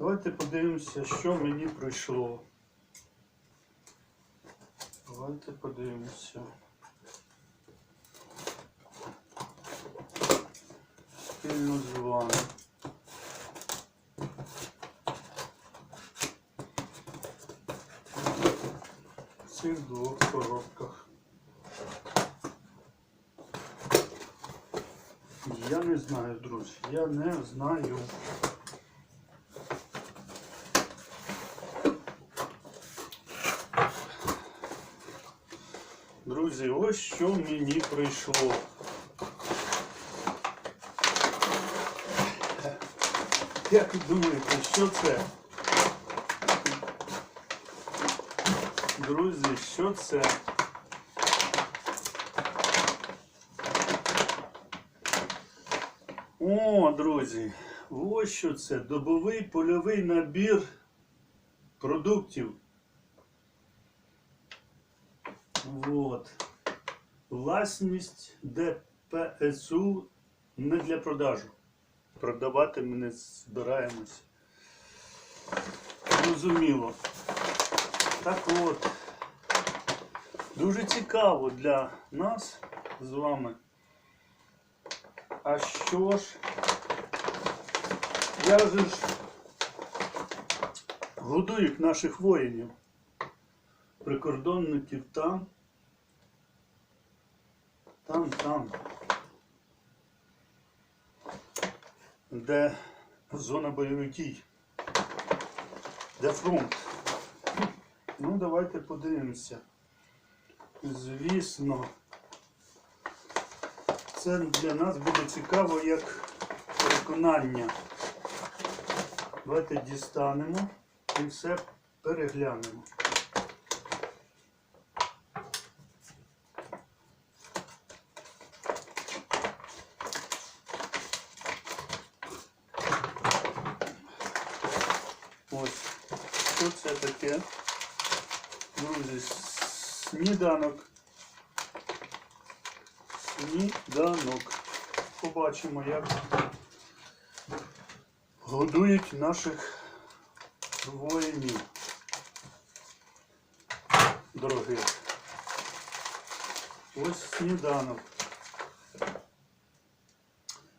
Давайте подивимося, що мені прийшло. Давайте подивимося. Спільно з вами. В цих двох коробках. Я не знаю, друзі. Я не знаю. Друзі, ось що мені прийшло. Як ви думаєте, що це? Друзі, що це? О, друзі, ось що це добовий польовий набір продуктів. Вот. Власність ДПСУ не для продажу. Продавати ми не збираємось. Зрозуміло. Так от. Дуже цікаво для нас з вами. А що ж? Я вже ж годую наших воїнів, прикордонників там, там, там, де зона бойових дій, де фронт. Ну, давайте подивимося. Звісно, це для нас буде цікаво як переконання. Давайте дістанемо і все переглянемо. Ось, що це таке? Друзі, сніданок. Сніданок. Побачимо, як годують наших воїнів. Дорогих. Ось сніданок.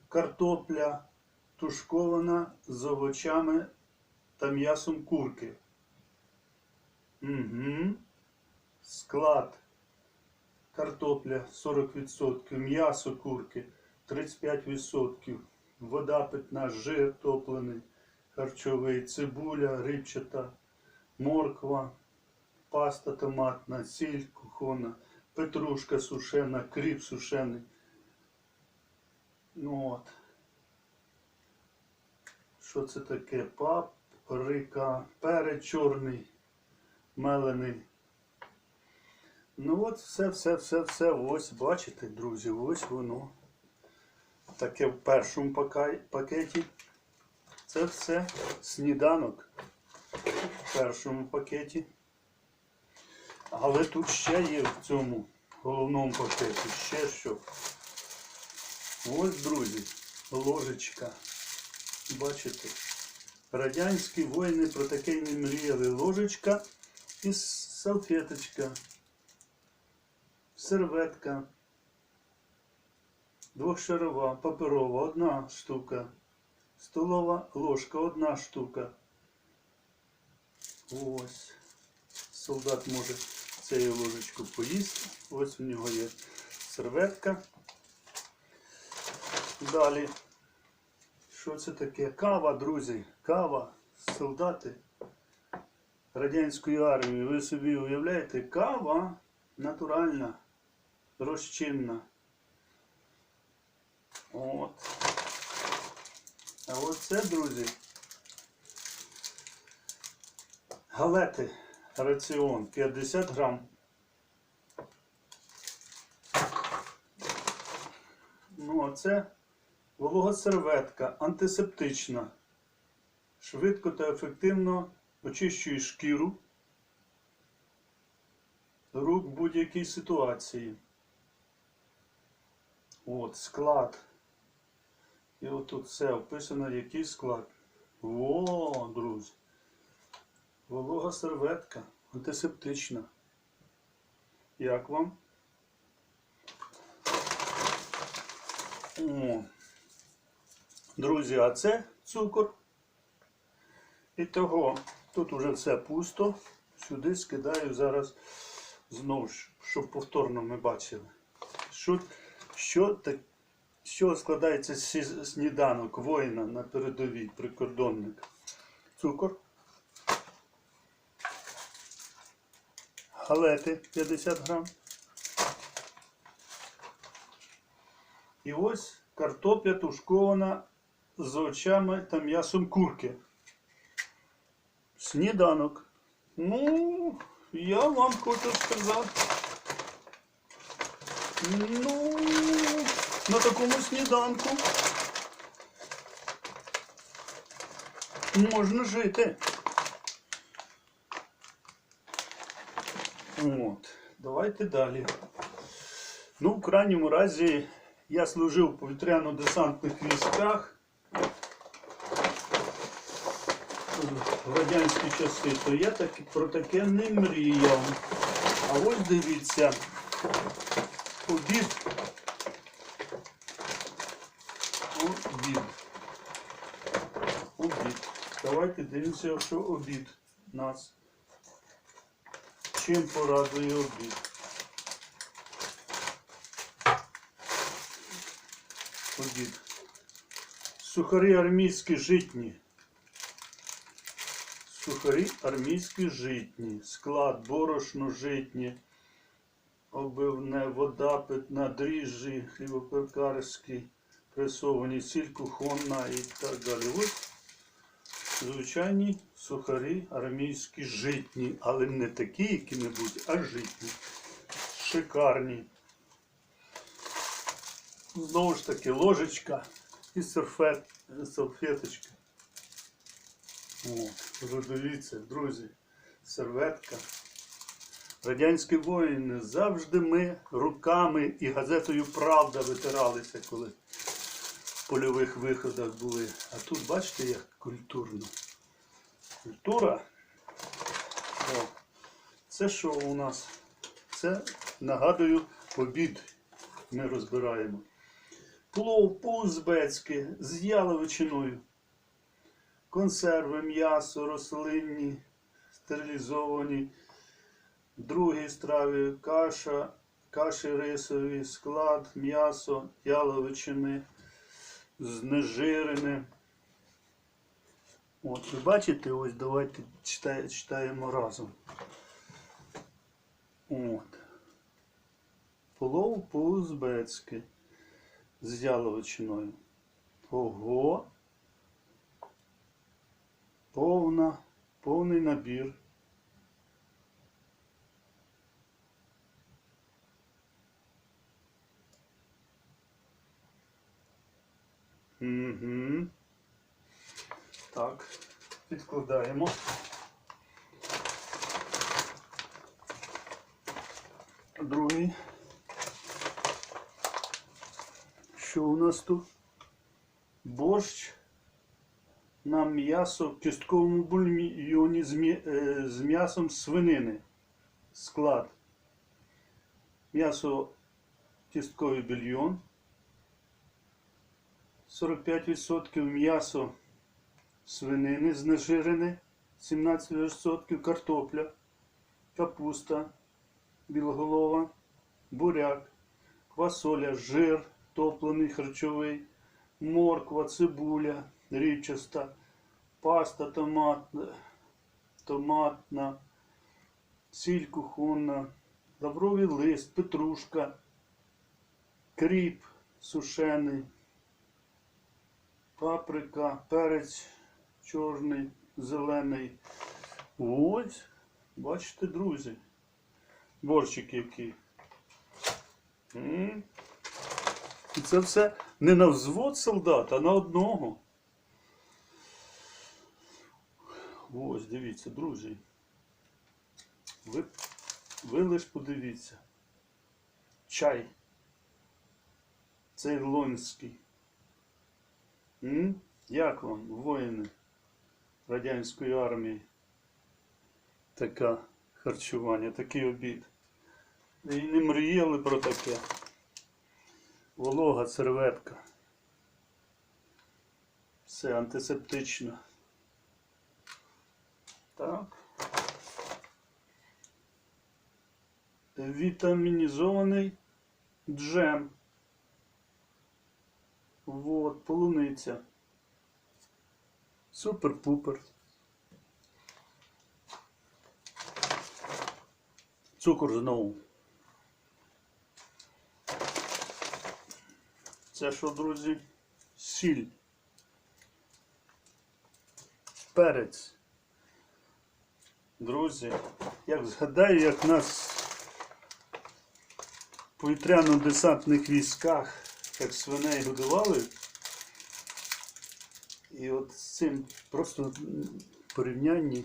Картопля тушкована з овочами та м'ясом курки. Угу. Склад. Картопля 40%, м'ясо курки 35%, вода питна, жир топлений, харчовий, цибуля, рибчата, морква, паста томатна, сіль кухона, петрушка сушена, кріп сушений. Ну от. Що це таке? Паприка, перець чорний, мелений. Ну от все, все, все, все. Ось, бачите, друзі, ось воно. Таке в першому пакеті. Це все сніданок в першому пакеті. Але тут ще є в цьому головному пакеті ще що. Ось, друзі, ложечка. Бачите? Радянські воїни про таке не мріяли. Ложечка і салфеточка серветка, двохшарова, паперова, одна штука, столова ложка, одна штука. Ось. Солдат може цією ложечку поїсти. Ось у нього є серветка. Далі. Що це таке? Кава, друзі, кава, солдати радянської армії. Ви собі уявляєте, кава натуральна розчинна. От. А от це, друзі, галети раціон 50 грам. Ну, а це волога серветка антисептична. Швидко та ефективно очищує шкіру рук в будь-якій ситуації. От, склад. І отут все описано, який склад. Во, друзі. Волога серветка. Антисептична. Як вам? О. Друзі, а це цукор. І того, тут уже все пусто. Сюди скидаю зараз знову щоб повторно ми бачили. Що, що, так, що складається з сніданок воїна на передовій прикордонник? Цукор. Галети 50 грам. І ось картопля тушкована з очами та м'ясом курки. Сніданок. Ну, я вам хочу сказати. Ну, на такому сніданку можна жити. От, давайте далі. Ну, в крайньому разі, я служив в повітряно-десантних військах в радянські часи, то я так, про таке не мріяв. А ось дивіться, обід. Обід. Давайте дивимося, що обід нас. Чим порадує обід? Обід. Сухарі армійські житні. Сухарі армійські житні. Склад борошно житні. Обивне, вода питна, дріжджі, хлібопекарські, пресовані, сіль кухонна і так далі. Ось звичайні сухарі армійські житні, але не такі які-небудь, а житні. Шикарні. Знову ж таки, ложечка і серфет, салфеточка. Ви дивіться, друзі, серветка. Радянські воїни завжди ми руками і газетою Правда витиралися, коли польових виходах були. А тут бачите, як культурно. Культура. О, це що у нас? Це, нагадую, обід ми розбираємо. Плов по-узбецьки з яловичиною. Консерви, м'ясо, рослинні, стерилізовані. Другі страви каша, каші рисові, склад, м'ясо, яловичини, знежирене. От, ви бачите, ось давайте читаємо разом. От. Плов по-узбецьки з яловичиною. Ого. Повна, повний набір. Угу. Так, відкладаємо. Другий. Що у нас тут? Борщ на м'ясо в кістковому бульйоні е, з м'ясом свинини. Склад. М'ясо кістковий бульйон. 45% м'ясо свинини знежирене, 17% картопля, капуста білоголова, буряк, квасоля, жир топлений харчовий, морква, цибуля, рівчаста, паста томатна, томатна, сіль кухонна, лавровий лист, петрушка, кріп сушений, паприка, перець чорний, зелений. Ось, бачите, друзі. Борщик який. І це все не на взвод солдат, а на одного. Ось, дивіться, друзі. Ви, ви лиш подивіться. Чай. Цейлонський. М? Як вам, воїни? Радянської армії. Таке харчування, такий обід. І не мріяли про таке. Волога, серветка. Все антисептично. Так. Вітамінізований джем. Вот, полуниця. Супер-пупер. Цукор знову. Це що, друзі? Сіль. Перець. Друзі, як згадаю, як нас в повітряно-десантних військах, як свиней годували. І от з цим просто порівняння,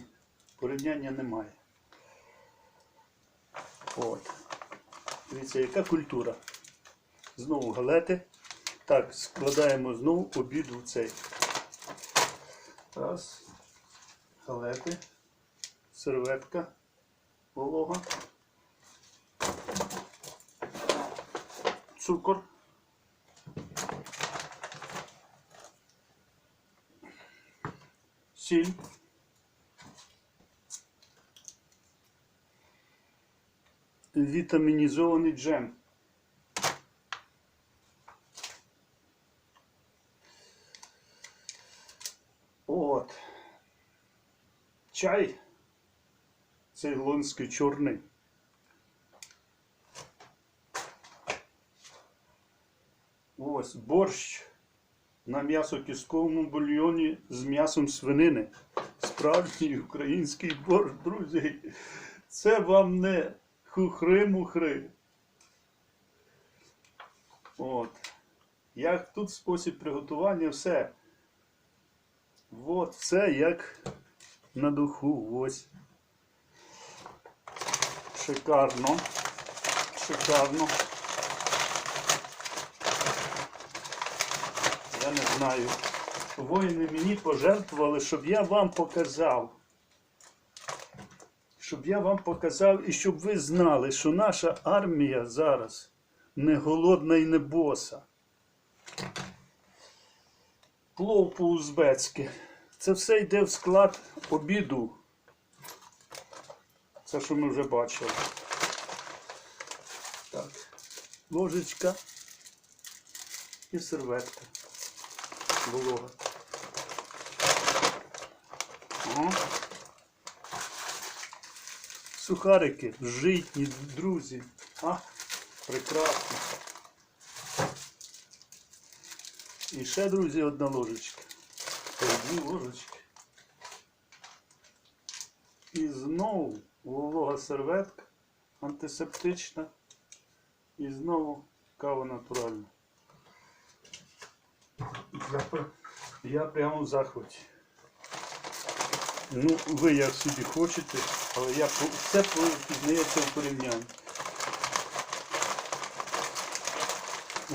порівняння немає. От. Дивіться, яка культура. Знову галети. Так, складаємо знову обід в цей. Раз. Галети. Серветка. Волога. Цукор. Сіль. Вітамінізований джем. От. Чай. Цейлонський чорний. Ось борщ на м'ясо-кістковому бульйоні з м'ясом свинини. Справжній український борщ, друзі. Це вам не хухри-мухри. От. Як тут спосіб приготування, все. От, все як на духу. Ось. Шикарно. Шикарно. Я не знаю. Воїни мені пожертвували, щоб я вам показав. Щоб я вам показав і щоб ви знали, що наша армія зараз не голодна і не боса. Плов по-узбецьки. Це все йде в склад обіду. Це, що ми вже бачили. Так. Ложечка і серветка. Волога. Сухарики, житні, друзі. А, прекрасно. І ще, друзі, одна ложечка. Дві ложечки. І знову волога серветка антисептична. І знову кава натуральна. Я, прямо в захваті. Ну, ви як собі хочете, але я все пізнається в порівнянні.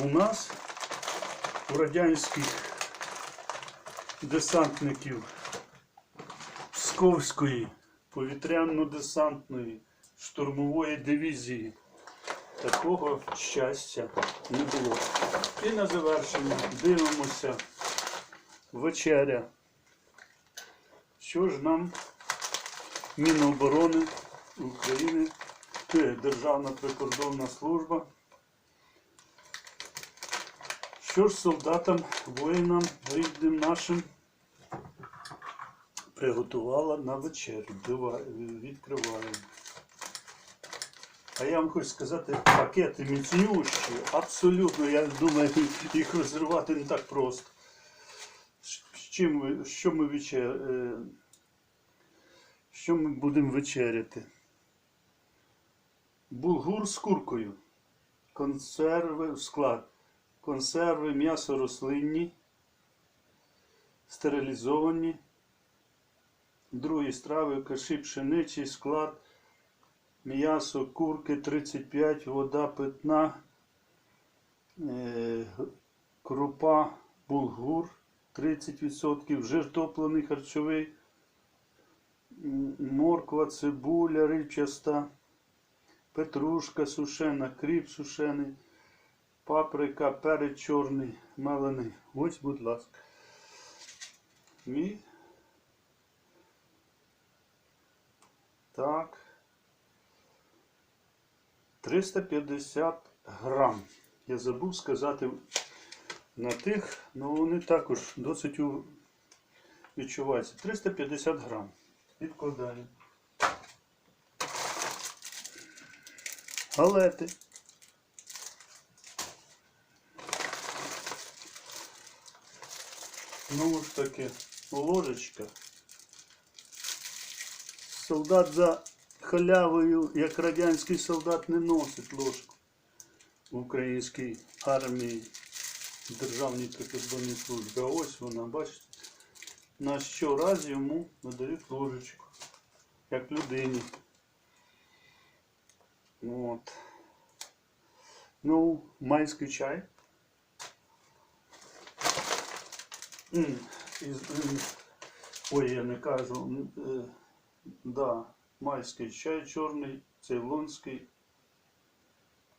У нас у радянських десантників Псковської повітряно-десантної штурмової дивізії такого щастя не було. І на завершення дивимося вечеря. Що ж нам Міноборони України, Державна прикордонна служба. Що ж солдатам, воїнам, рідним нашим приготувала на вечерю. Відкриваємо. А я вам хочу сказати, пакети міцнющі, абсолютно, я думаю, їх розірвати не так просто. З чим що ми вечер... е, що ми будемо вечеряти? Булгур з куркою. Консерви, склад. Консерви, м'ясо рослинні, стерилізовані. Другі страви, каші пшеничий, склад, м'ясо, курки 35, вода питна, е, крупа, булгур 30%, жир топлений харчовий морква, цибуля рибчаста, петрушка сушена, кріп сушений, паприка, перець чорний, мелений. Ось, будь ласка. І... Так. 350 грам. Я забув сказати на тих, ну вони також досить відчуваються. 350 грам. Відкладаємо. Галети. Знову ж таки, ложечка. Солдат за халявою, як радянський солдат, не носить ложку в українській армії, Державній прикордонній службі. А ось вона, бачите, на щораз йому надають ложечку, як людині. От. Ну, майський чай. Ой, я не кажу. е, Да, майський чай чорний, цейлонський,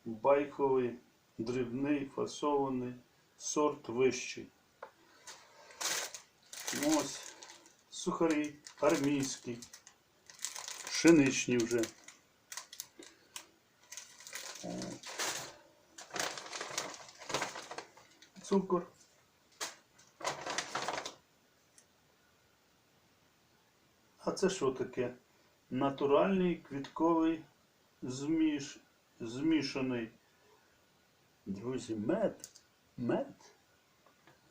байковий, дрібний, фасований, сорт вищий. Ну, Ось сухарі, армійські, пшеничні вже. Цукор. А це що таке? Натуральний квітковий зміш... змішаний. Друзі, мед. Мед.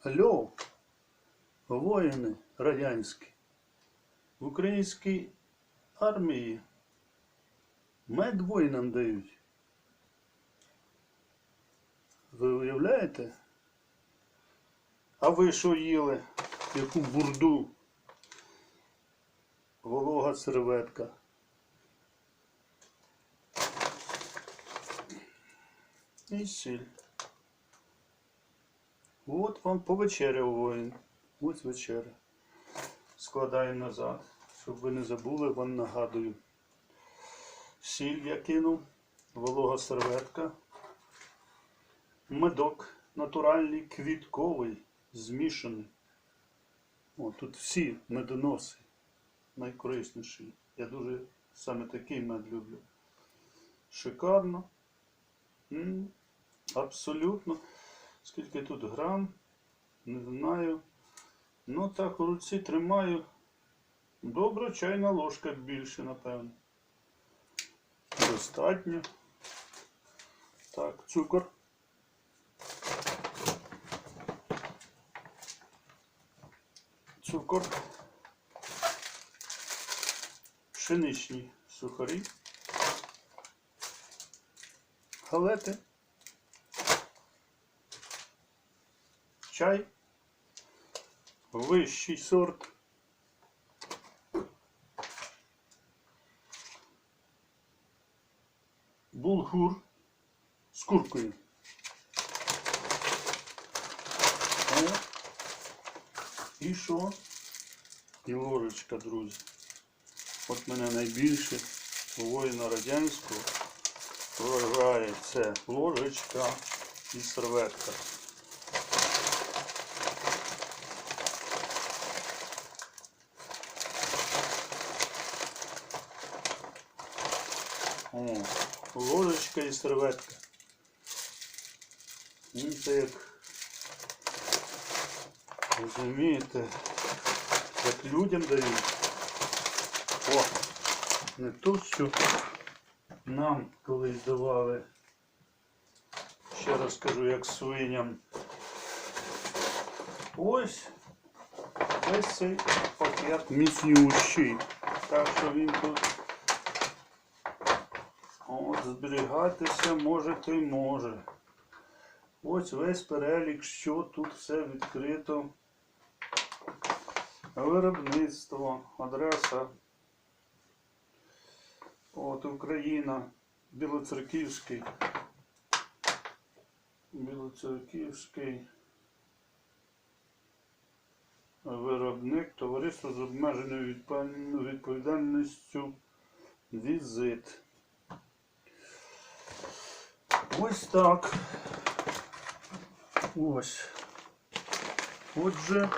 Алло. Воїни радянські. В українській армії мед воїнам дають. Ви уявляєте? А ви що їли? Яку бурду? Волога серветка. І сіль. От вам повечеряв воїн. Ось вечеря. Складаю назад. Щоб ви не забули, вам нагадую. Сіль я кинув, волога серветка. Медок натуральний, квітковий, змішаний. О, тут всі медоноси найкорисніший. Я дуже саме такий мед люблю. Шикарно. М, Абсолютно. Скільки тут грам? Не знаю. Ну так, у руці тримаю. Добра чайна ложка більше, напевно. Достатньо. Так, цукор. Цукор. Пшеничні сухарі. Галети. Чай. Вищий сорт. Булгур з куркою. І що? І ложечка, друзі. От мене найбільше у воїна радянського вражає це ложечка і серветка. О, ложечка і серветка. Ну, це як розумієте, як людям дають. О, не то, що нам колись давали, ще раз кажу, як свиням. Ось ось цей пакет міцнющий. Так що він тут от, зберігатися може то й може. Ось весь перелік, що тут все відкрито. Виробництво, адреса. От Україна, Білоцерківський. Білоцерківський. виробник товариство з обмеженою відповідальністю візит. Ось так. Ось. Отже,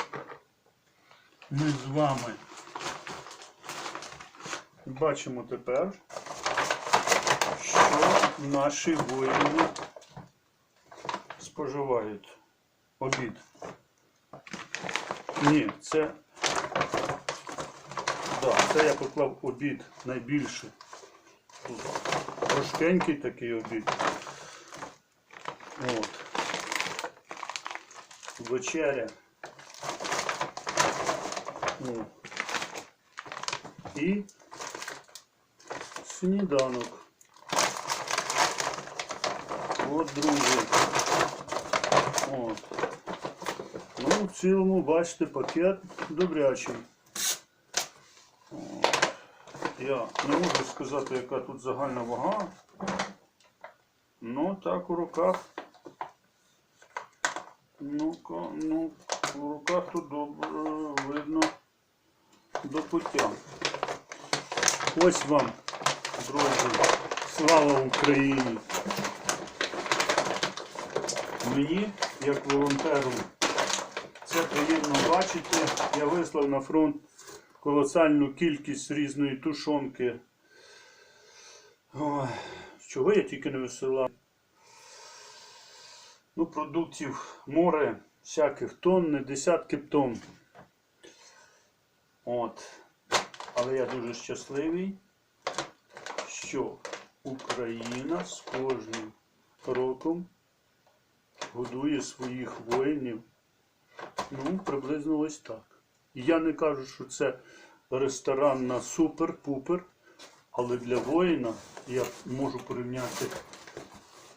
ми з вами бачимо тепер, що наші воїни споживають обід. Ні, це. Да, це я поклав обід найбільше. Тут трошкенький такий обід. От. Вечеря. І сніданок. От, друзі. От. Ну, в цілому, бачите, пакет добрячий. От. Я не можу сказати, яка тут загальна вага. Ну, так у руках. Ну-ка, ну, у руках тут добре видно до пуття. Ось вам, друзі, слава Україні! Мені, як волонтеру, це приємно бачити. Я вислав на фронт колосальну кількість різної тушонки. Ой, чого я тільки не висилав. Ну, продуктів море, всяких тонн, десятки тонн. От. Але я дуже щасливий, що Україна з кожним роком годує своїх воїнів. Ну, приблизно ось так. Я не кажу, що це ресторан на супер-пупер, але для воїна я можу порівняти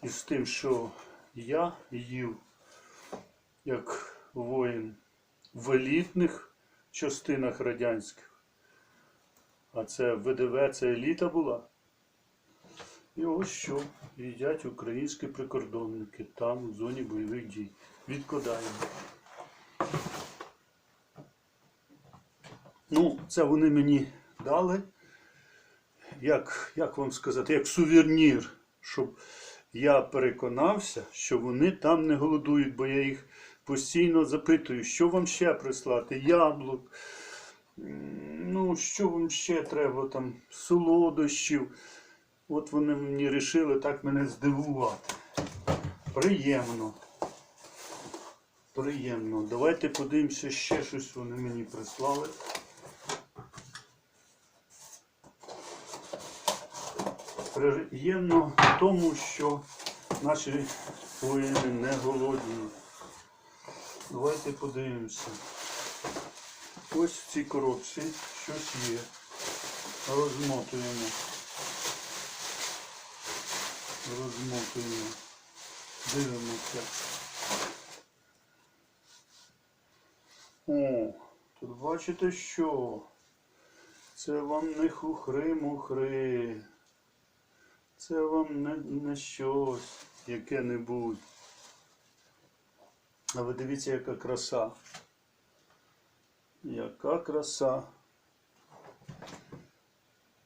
із тим, що я їв як воїн в елітних частинах радянських. А це ВДВ, це еліта була. І ось що їдять українські прикордонники там, в зоні бойових дій. Відкладаємо. Ну, це вони мені дали, як, як вам сказати, як сувенір, щоб я переконався, що вони там не голодують, бо я їх постійно запитую, що вам ще прислати? Яблук. Ну, що вам ще треба там, солодощів. От вони мені вирішили так мене здивувати. Приємно. Приємно. Давайте подивимося, ще щось вони мені прислали. Приємно в тому, що наші воїни не голодні. Давайте подивимося. Ось в цій коробці щось є. Розмотуємо. Розмотуємо. Дивимося. О, тут бачите що? Це вам не хухри-мухри. Це вам не, не щось яке-небудь. А ви дивіться, яка краса. Яка краса.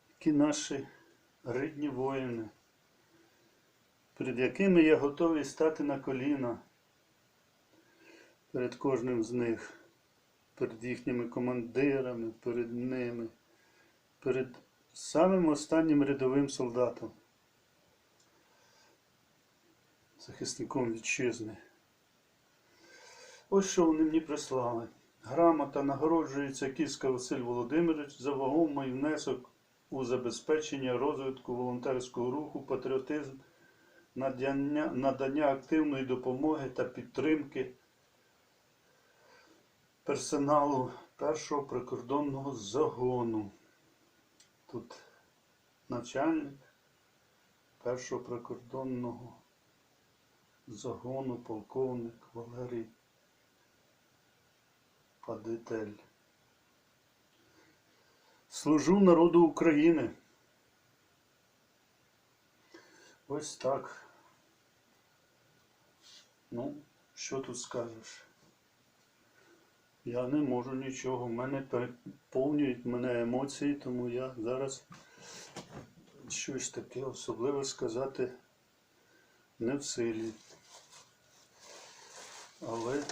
Які наші рідні воїни, перед якими я готовий стати на коліна перед кожним з них, перед їхніми командирами, перед ними, перед самим останнім рядовим солдатом, захисником вітчизни. Ось що вони мені прислали. Грамота нагороджується Кіска Василь Володимирович за вагомий внесок у забезпечення розвитку волонтерського руху, патріотизм, надання, надання активної допомоги та підтримки персоналу першого прикордонного загону. Тут начальник першого прикордонного загону, полковник Валерій Падитель. Служу народу України. Ось так. Ну, що тут скажеш? Я не можу нічого. В мене переповнюють мене емоції, тому я зараз щось таке особливе сказати не в силі. Але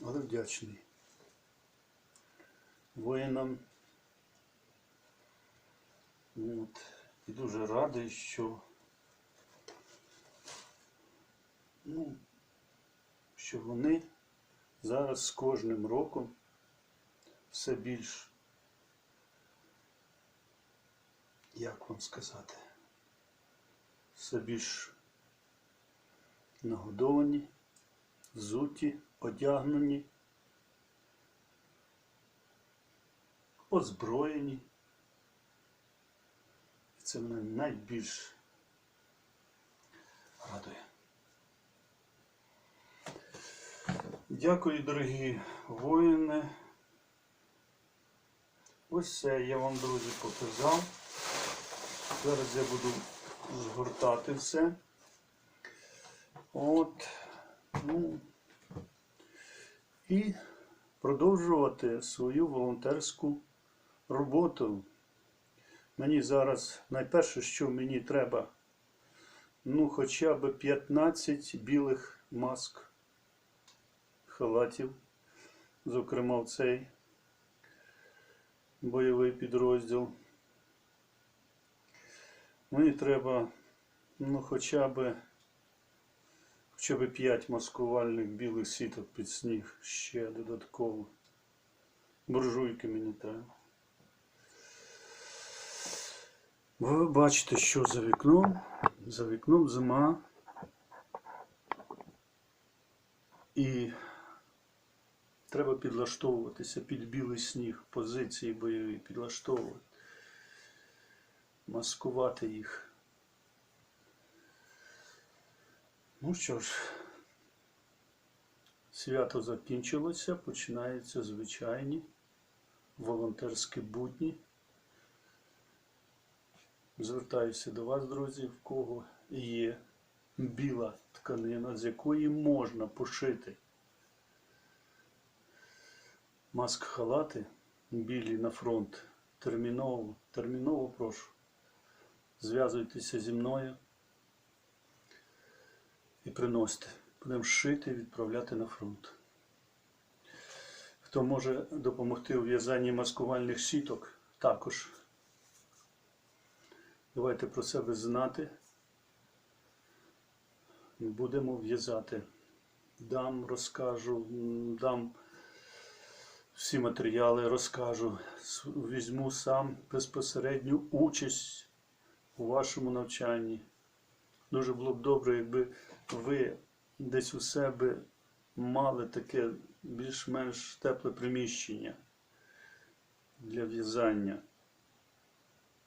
але вдячний воїнам. От. І дуже радий, що ну, що вони зараз з кожним роком все більш, як вам сказати, все більш нагодовані, взуті, одягнені, озброєні. Це мене найбільш радує. Дякую, дорогі воїни. Ось все я вам, друзі, показав. Зараз я буду згортати все. От. Ну, і продовжувати свою волонтерську роботу. Мені зараз найперше, що мені треба, ну, хоча б 15 білих маск халатів, зокрема в цей бойовий підрозділ. Мені треба ну, хоча б хоча б 5 маскувальних білих сіток під сніг ще додатково. Буржуйки мені треба. Ви бачите, що за вікном. За вікном зима. І треба підлаштовуватися під білий сніг, позиції бойові, підлаштовувати, маскувати їх. Ну що ж, свято закінчилося, починаються звичайні волонтерські будні. Звертаюся до вас, друзі, в кого є біла тканина, з якої можна пошити маск-халати білі на фронт. Терміново, терміново прошу. Зв'язуйтеся зі мною і приносите. Будемо шити і відправляти на фронт. Хто може допомогти у в'язанні маскувальних сіток, також. Давайте про себе знати. Будемо в'язати. Дам, розкажу, дам всі матеріали, розкажу. Візьму сам безпосередню участь у вашому навчанні. Дуже було б добре, якби ви десь у себе мали таке більш-менш тепле приміщення для в'язання.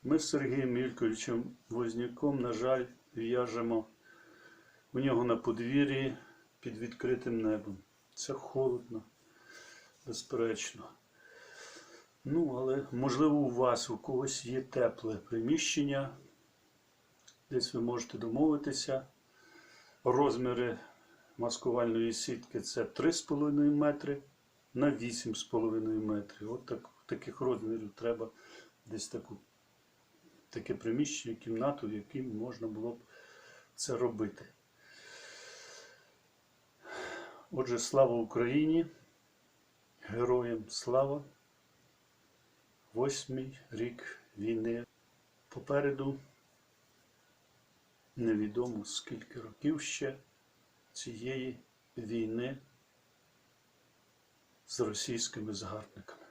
Ми з Сергієм Ільковичем Возняком, на жаль, в'яжемо у нього на подвір'ї під відкритим небом. Це холодно, безперечно. Ну, але можливо у вас, у когось є тепле приміщення, десь ви можете домовитися. Розміри маскувальної сітки це 3,5 метри на 8,5 метрів. От так, таких розмірів треба десь таку, таке приміщення, кімнату, в якій можна було б це робити. Отже, слава Україні! Героям слава! Восьмий рік війни. Попереду невідомо скільки років ще цієї війни з російськими загарбниками.